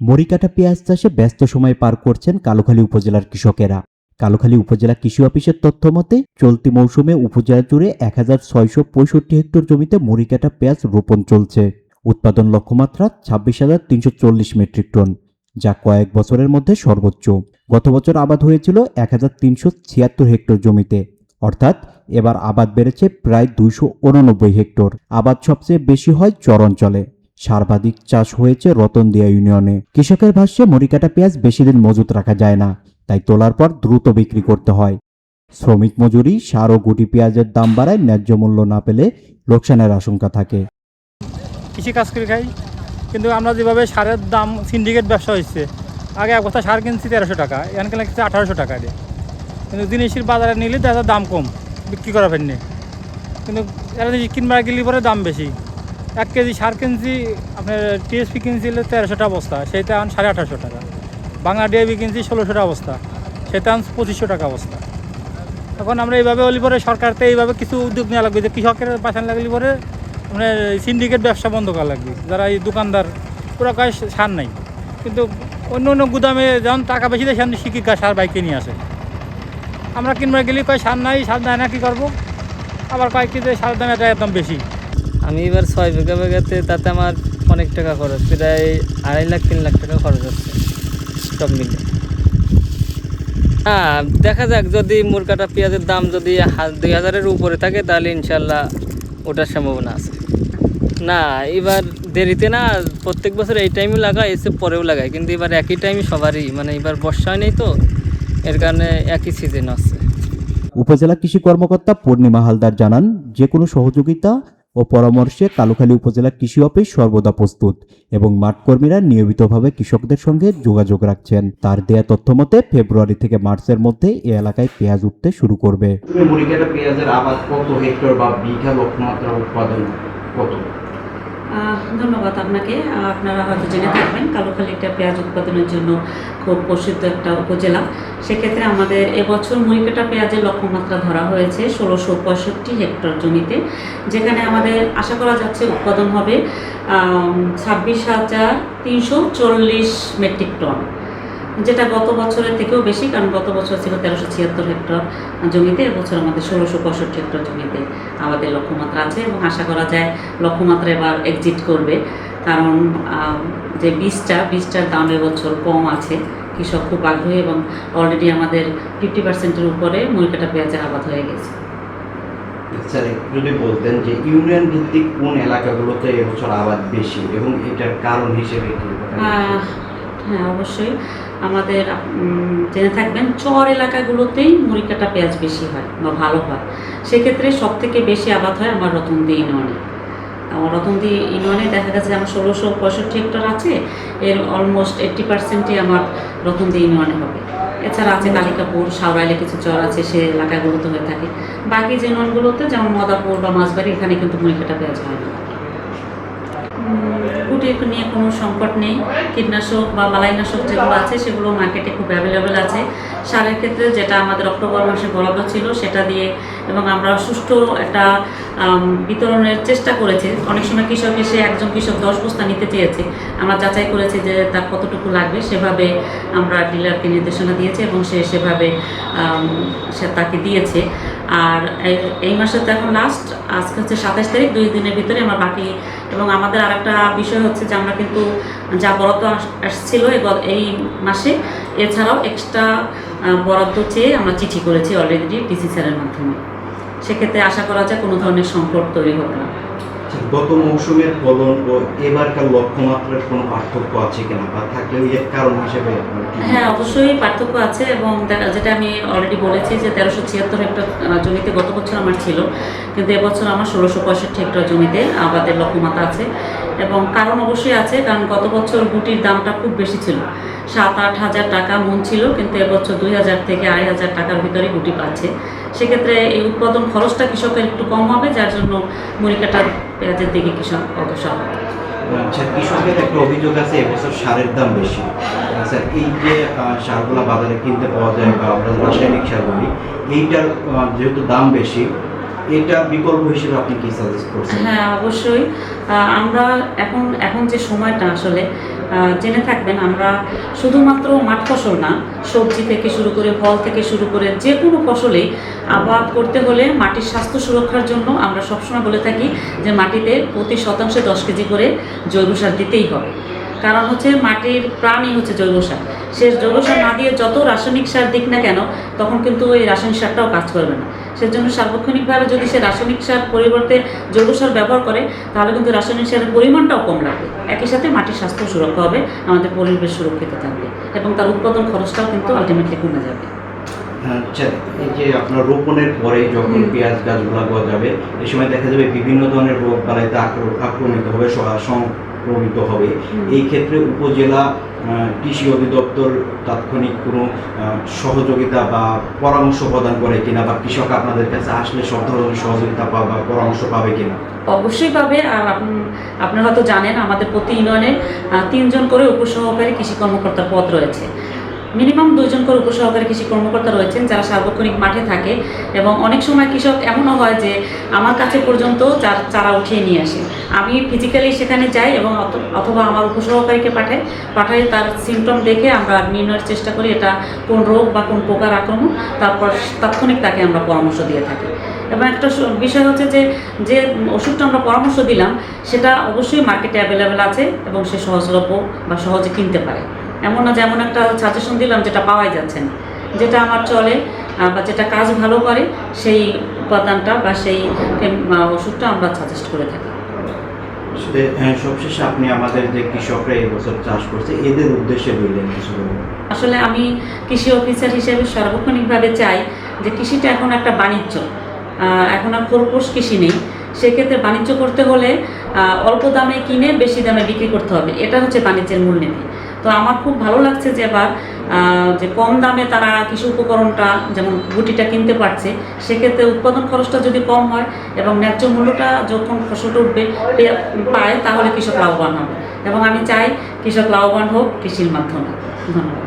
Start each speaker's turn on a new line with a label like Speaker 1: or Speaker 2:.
Speaker 1: মরিকাটা পেঁয়াজ চাষে ব্যস্ত সময় পার করছেন কালোখালী উপজেলার কৃষকেরা। কালোখালী উপজেলা কৃষি অফিসের তথ্য মতে, চলতি মৌসুমে উপজেলা জুড়ে এক হাজার ছয়শো পঁয়ষট্টি হেক্টর জমিতে মরিকাটা পেঁয়াজ রোপণ চলছে। উৎপাদন লক্ষ্যমাত্রা ছাব্বিশ হাজার তিনশো চল্লিশ মেট্রিক টন, যা কয়েক বছরের মধ্যে সর্বোচ্চ। গত বছর আবাদ হয়েছিল এক হাজার তিনশো ছিয়াত্তর হেক্টর জমিতে। অর্থাৎ, এবার আবাদ বেড়েছে প্রায় দুইশো উননব্বই হেক্টর। আবাদ সবচেয়ে বেশি হয় চর অঞ্চলে। সর্বাধিক চাষ হয়েছে রতনদিয়া ইউনিয়নে। কৃষকের ভাষ্যে, মরিকাটা পেঁয়াজ বেশি দিন মজুত রাখা যায় না, তাই তোলার পর দ্রুত বিক্রি করতে হয়। শ্রমিক মজুরি, সার ও গুটি পেঁয়াজের দাম বাড়ায় ন্যায্য মূল্য না পেলে লোকসানের আশঙ্কা থাকে।
Speaker 2: কৃষি কাজ করে খাই, কিন্তু আমরা যেভাবে সারের দাম সিন্ডিকেট ব্যবসা হয়েছে, আগে এক বস্তা সার কিনছি তেরোশো টাকা, এখানে কিনলে কিনছি আঠারোশো টাকা দিয়ে। কিন্তু জিনিসের বাজারে নিলে যায় দাম কম, বিক্রি করা ফেননি কিন্তু এরা জিনিস কিনবার গেলে পরে দাম বেশি। এক কেজি সার কিনছি, আপনার টিএসপি কিনছিল তেরোশো টাকা বস্তা, সেইটা আন সাড়ে আঠারোশো টাকা। বাংলা ডিআইবি কিনছি ষোলোশো টাকা বস্তা, সেটা আন পঁচিশশো টাকা বস্তা। এখন আমরা এইভাবে হলি পরে সরকারতে এইভাবে কিছু উদ্যোগ নেওয়া লাগবে, যে কৃষকের পাশান লাগলে পরে মানে সিন্ডিকেট ব্যবসা বন্ধ করা লাগবে। যারা এই দোকানদার, ওরা কয় সার নাই। কিন্তু অন্য অন্য গুদামে যেমন টাকা বেশি দেয় সেখানে শিক্ষিকা সার বাইকে নিয়ে আসে। আমরা কিনবার গেলে কয় সার নাই, সার দেয় না, কী করব? আবার কয় কি যে দাম এটা একদম বেশি।
Speaker 3: আমি এবার ছয় বিঘা বিঘাতে তাতে আমার অনেক টাকা খরচ, প্রায় আড়াই লাখ, তিন লাখ টাকা খরচ হচ্ছে, সব মিলে। হ্যাঁ দেখা যাক, যদি মুরগাটা পেঁয়াজের দাম যদি দুই হাজারের উপরে থাকে, তাহলে ইনশাল্লাহ ওটার সম্ভাবনা আছে। না, এবার দেরিতে না, প্রত্যেক বছর এই টাইমে লাগায়, এসে পরেও লাগায়, কিন্তু এবার একই টাইমে সবারই মানে এবার বর্ষা নেই তো, এর কারণে একই সিজন আছে।
Speaker 1: উপজেলা কৃষি কর্মকর্তা পূর্ণিমা হালদার জানান, যে কোনো সহযোগিতা ও পরামর্শে কালুখালী উপজেলা কৃষি অফিস সর্বদা প্রস্তুত এবং মাঠকর্মীরা নিয়মিতভাবে কৃষকদের সঙ্গে যোগাযোগ রাখছেন। তার দেয়া তথ্য মতে, ফেব্রুয়ারি থেকে মার্চের মধ্যে এ এলাকায় পেঁয়াজ উঠতে শুরু করবে।
Speaker 4: পেঁয়াজের আবাদ কত হেক্টর বা বিঘা লক্ষ্যমাত্রা উৎপাদন কত?
Speaker 5: ধন্যবাদ আপনাকে। আপনারা হয়তো জেনে থাকবেন, কালোখালী একটা পেঁয়াজ উৎপাদনের জন্য খুব প্রসিদ্ধ একটা উপজেলা। সেক্ষেত্রে আমাদের এবছর মুড়িকাটা পেঁয়াজের লক্ষ্যমাত্রা ধরা হয়েছে ষোলোশো পঁয়ষট্টি হেক্টর জমিতে, যেখানে আমাদের আশা করা যাচ্ছে উৎপাদন হবে ছাব্বিশ হাজার তিনশো চল্লিশ মেট্রিক টন। যেটা গত বছরের থেকেও বেশি কারণ গত বছর ছিল তেরোশো ছিয়াত্তর হেক্টর জমিতে এবছর আমাদের ষোলোশো পঁয়ষট্টি হেক্টর জমিতে আমাদের লক্ষ্যমাত্রা আছে এবং আশা করা যায় লক্ষ্যমাত্রা এবার এক্সিট করবে। কারণ যে বীজটা বীজটার দাম এবছর কম আছে কৃষক খুব আগ্রহী এবং অলরেডি আমাদের ফিফটি পার্সেন্টের উপরে মুরগিটা পেঁয়াজের আবাদ হয়ে গেছে।
Speaker 4: স্যার যদি বলতেন যে ইউনিয়ন ভিত্তিক কোন এলাকাগুলোতে এবছর আবাদ বেশি এবং এটার কারণ হিসেবে কি?
Speaker 5: হ্যাঁ অবশ্যই। আমাদের জেনে থাকবেন চর এলাকাগুলোতেই মুড়িকাটা পেঁয়াজ বেশি হয় বা ভালো হয়। সেক্ষেত্রে সব থেকে বেশি আবাদ হয় আমার রতনদি ইউনিয়নে আমার রতনদি ইউনিয়নে দেখা গেছে আমার ষোলোশো পঁয়ষট্টি হেক্টর আছে এর অলমোস্ট এইট্টি পার্সেন্টই আমার রতনদি ইউনিয়নে হবে। এছাড়া আছে কালিকাপুর সাউরাইলে কিছু চর আছে সে এলাকাগুলোতে হয়ে থাকে। বাকি যে ইউনিয়নগুলোতে যেমন মদাপুর বা মাছবাড়ি এখানে কিন্তু মুড়িকাটা পেঁয়াজ হয় না। গুটি নিয়ে কোনো সংকট নেই। কীটনাশক বা মালাইনাশক যেগুলো আছে, সেগুলো মার্কেটে খুব অ্যাভেলেবেল আছে। সারের ক্ষেত্রে যেটা আমাদের অক্টোবর মাসে বরাদ্দ ছিল, সেটা দিয়ে এবং আমরা সুষ্ঠু একটা বিতরণের চেষ্টা করেছি। অনেক সময় কৃষক এসে একজন কৃষক দশ বস্তা নিতে চেয়েছে। আমরা যাচাই করেছি যে তার কতটুকু লাগবে, সেভাবে আমরা ডিলারকে নির্দেশনা দিয়েছি এবং সে সেভাবে সে তাকে দিয়েছে। আর এই- মাসে তো এখন লাস্ট আজকে হচ্ছে সাতাশ তারিখ, দুই দিনের ভিতরে আমার বাকি, এবং আমাদের আর একটা বিষয় হচ্ছে যে আমরা কিন্তু যা বরাদ্দ আস- আসছিল এই মাসে, এছাড়াও এক্সট্রা বরাদ্দ চেয়ে আমরা চিঠি করেছি অলরেডি ডিসি স্যারের মাধ্যমে। সেক্ষেত্রে আশা করা যায় কোনো ধরনের সংকট তৈরি হবে না।
Speaker 4: গত মৌসুমের ফলন ও এবারকার লক্ষ্যমাত্রার কোনো পার্থক্য আছে কিনা বা থাকলেও এর কারণ হিসেবে
Speaker 5: হ্যাঁ অবশ্যই পার্থক্য আছে এবং যেটা আমি অলরেডি বলেছি যে তেরোশো ছিয়াত্তর হেক্টর জমিতে গত বছর আমার ছিল। কিন্তু এবছর আমার ষোলোশো পঁয়ষট্টি হেক্টর জমিতে আবাদের লক্ষ্যমাত্রা আছে। এবং কারণ অবশ্যই আছে কারণ গত বছর গুটির দামটা খুব বেশি ছিল। সাত আট হাজার টাকা মন ছিল কিন্তু এবছর দুই হাজার থেকে আড়াই হাজার টাকার ভিতরে গুটি পাচ্ছে। সেক্ষেত্রে এই উৎপাদন খরচটা কৃষকের একটু কম হবে যার জন্য মুড়িকাটা পেঁয়াজের দিকে কৃষক অগ্রসর হবে।
Speaker 4: কৃষকের একটা অভিযোগ আছে এবছর সারের দাম বেশি। স্যার এই যে সারগুলো বাজারে কিনতে পাওয়া যায় বা আমরা রাসায়নিক সার বলি এইটার যেহেতু দাম বেশি এটা বিকল্প হিসেবে আপনি কি সাজেস্ট করছেন?
Speaker 5: হ্যাঁ অবশ্যই। আমরা এখন এখন যে সময়টা আসলে জেনে থাকবেন, আমরা শুধুমাত্র মাঠ ফসল না, সবজি থেকে শুরু করে ফল থেকে শুরু করে যে কোনো ফসলে আবাদ করতে হলে মাটির স্বাস্থ্য সুরক্ষার জন্য আমরা সবসময় বলে থাকি যে মাটিতে প্রতি শতাংশে দশ কেজি করে জৈব সার দিতেই হবে। কারণ হচ্ছে মাটির প্রাণই হচ্ছে জৈব সার। সে জৈব সার না দিয়ে যত রাসায়নিক সার দিক না কেন তখন কিন্তু ওই রাসায়নিক সারটাও কাজ করবে না। সেজন্য সার্বক্ষণিকভাবে যদি সে রাসায়নিক সার পরিবর্তে জৈব সার ব্যবহার করে তাহলে কিন্তু রাসায়নিক সারের পরিমাণটাও কম লাগবে। একই সাথে মাটির স্বাস্থ্য সুরক্ষা হবে আমাদের পরিবেশ সুরক্ষিত থাকবে এবং তার উৎপাদন খরচটাও কিন্তু আলটিমেটলি কমে যাবে।
Speaker 4: আচ্ছা এই যে আপনার রোপণের পরে যখন। পেঁয়াজ গাছগুলো গজাবে এই সময় দেখা যাবে বিভিন্ন ধরনের রোগ বালাইতে আক্রমিত হবে সংক্রমিত হবে। এই ক্ষেত্রে উপজেলা কৃষি অধিদপ্তর তাৎক্ষণিক কোনো সহযোগিতা বা পরামর্শ প্রদান করে কিনা বা কৃষক আপনাদের কাছে আসলে সব ধরনের সহযোগিতা পাবে বা পরামর্শ পাবে কিনা?
Speaker 5: অবশ্যই পাবে। আর আপনারা তো জানেন আমাদের প্রতি ইউনিয়নে তিনজন করে উপসহকারী কৃষি কর্মকর্তার পদ রয়েছে। মিনিমাম দুইজন করে উপসহকারী কৃষি কর্মকর্তা রয়েছেন যারা সার্বক্ষণিক মাঠে থাকে এবং অনেক সময় কৃষক এমনও হয় যে আমার কাছে পর্যন্ত চার চারা উঠিয়ে নিয়ে আসে। আমি ফিজিক্যালি সেখানে যাই এবং অথবা আমার উপসহকারীকে পাঠাই পাঠাই তার সিমটম দেখে আমরা নির্ণয়ের চেষ্টা করি এটা কোন রোগ বা কোন পোকার আক্রমণ, তারপর তাৎক্ষণিক তাকে আমরা পরামর্শ দিয়ে থাকি। এবং একটা বিষয় হচ্ছে যে যে ওষুধটা আমরা পরামর্শ দিলাম, সেটা অবশ্যই মার্কেটে অ্যাভেলেবেল আছে এবং সে সহজলভ্য বা সহজে কিনতে পারে। এমন না যেমন একটা সাজেশন দিলাম যেটা পাওয়াই যাচ্ছে না। যেটা আমার চলে বা যেটা কাজ ভালো করে সেই উপাদানটা বা সেই ওষুধটা আমরা সাজেস্ট করে থাকি।
Speaker 4: আসলে সবশেষে আপনি আমাদের যে কৃষকরা এই বছর চাষ করছে এদের উদ্দেশ্যে বললেন কিছু
Speaker 5: আসলে আমি কৃষি অফিসার হিসেবে সার্বক্ষণিকভাবে চাই যে কৃষিটা এখন একটা বাণিজ্য। এখন আর খরপোশ কৃষি নেই। সেক্ষেত্রে বাণিজ্য করতে হলে অল্প দামে কিনে বেশি দামে বিক্রি করতে হবে। এটা হচ্ছে বাণিজ্যের মূলনীতি। তো আমার খুব ভালো লাগছে যে এবার যে কম দামে তারা কৃষি উপকরণটা, যেমন গুটিটা কিনতে পারছে, সেক্ষেত্রে উৎপাদন খরচটা যদি কম হয় এবং ন্যায্য মূল্যটা যখন ফসলটা উঠবে পায়, তাহলে কৃষক লাভবান হবে। এবং আমি চাই কৃষক লাভবান হোক কৃষির মাধ্যমে। ধন্যবাদ।